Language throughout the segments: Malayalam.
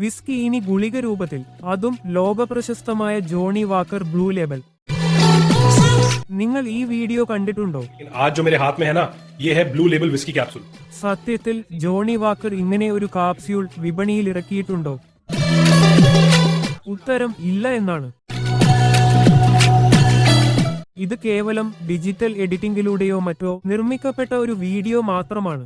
വിസ്കി ഇനി ഗുളിക രൂപത്തിൽ. അതും ലോകപ്രശസ്തമായ ജോണി വാക്കർ ബ്ലൂ ലേബൽ. നിങ്ങൾ ഈ വീഡിയോ കണ്ടിട്ടുണ്ടോ? സത്യത്തിൽ ജോണി വാക്കർ ഇങ്ങനെ ഒരു കാപ്സ്യൂൾ വിപണിയിൽ ഇറക്കിയിട്ടുണ്ടോ? ഉത്തരം ഇല്ല എന്നാണ്. ഇത് കേവലം ഡിജിറ്റൽ എഡിറ്റിംഗിലൂടെയോ മറ്റോ നിർമ്മിക്കപ്പെട്ട ഒരു വീഡിയോ മാത്രമാണ്.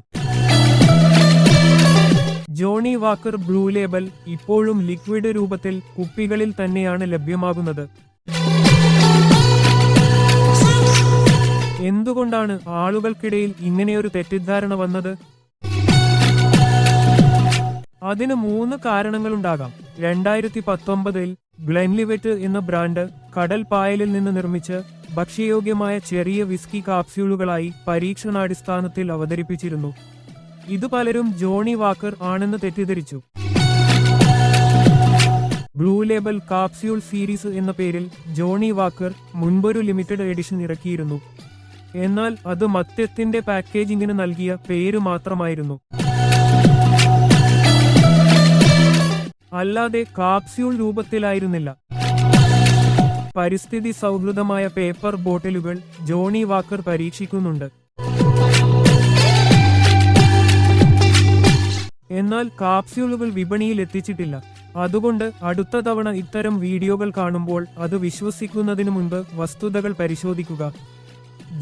ജോണി വാക്കർ ബ്ലൂ ലേബൽ ഇപ്പോഴും ലിക്വിഡ് രൂപത്തിൽ കുപ്പികളിൽ തന്നെയാണ് ലഭ്യമാകുന്നത്. എന്തുകൊണ്ടാണ് ആളുകൾക്കിടയിൽ ഇങ്ങനെയൊരു തെറ്റിദ്ധാരണ വന്നത്? അതിന് മൂന്ന് കാരണങ്ങളുണ്ടാകാം. രണ്ടായിരത്തി പത്തൊമ്പതിൽ ഗ്ലെൻലിവെറ്റ് എന്ന ബ്രാൻഡ് കടൽ പായലിൽ നിന്ന് നിർമ്മിച്ച് ഭക്ഷ്യയോഗ്യമായ ചെറിയ വിസ്കി കാപ്സ്യൂളുകളായി പരീക്ഷണാടിസ്ഥാനത്തിൽ അവതരിപ്പിച്ചിരുന്നു. ഇത് പലരും ജോണി വാക്കർ ആണെന്ന് തെറ്റിദ്ധരിച്ചു. ബ്ലൂ ലേബൽ കാപ്സ്യൂൾ സീരീസ് എന്ന പേരിൽ ജോണി വാക്കർ മുൻപൊരു ലിമിറ്റഡ് എഡിഷൻ ഇറക്കിയിരുന്നു. എന്നാൽ അത് മദ്യത്തിന്റെ പാക്കേജിംഗിന് നൽകിയ പേര് മാത്രമായിരുന്നു. അല്ലാതെ കാപ്സ്യൂൾ രൂപത്തിലായിരുന്നില്ല. പരിസ്ഥിതി സൗഹൃദമായ പേപ്പർ ബോട്ടിലുകൾ ജോണി വാക്കർ പരീക്ഷിക്കുന്നുണ്ട്. എന്നാൽ കാപ്സ്യൂളുകൾ വിപണിയിൽ എത്തിച്ചിട്ടില്ല. അതുകൊണ്ട് അടുത്ത തവണ ഇത്തരം വീഡിയോകൾ കാണുമ്പോൾ അത് വിശ്വസിക്കുന്നതിന് മുൻപ് വസ്തുതകൾ പരിശോധിക്കുക.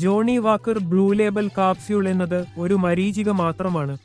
Johnnie Walker blue label capsule എന്നത് ഒരു മരീചിക മാത്രമാണ്.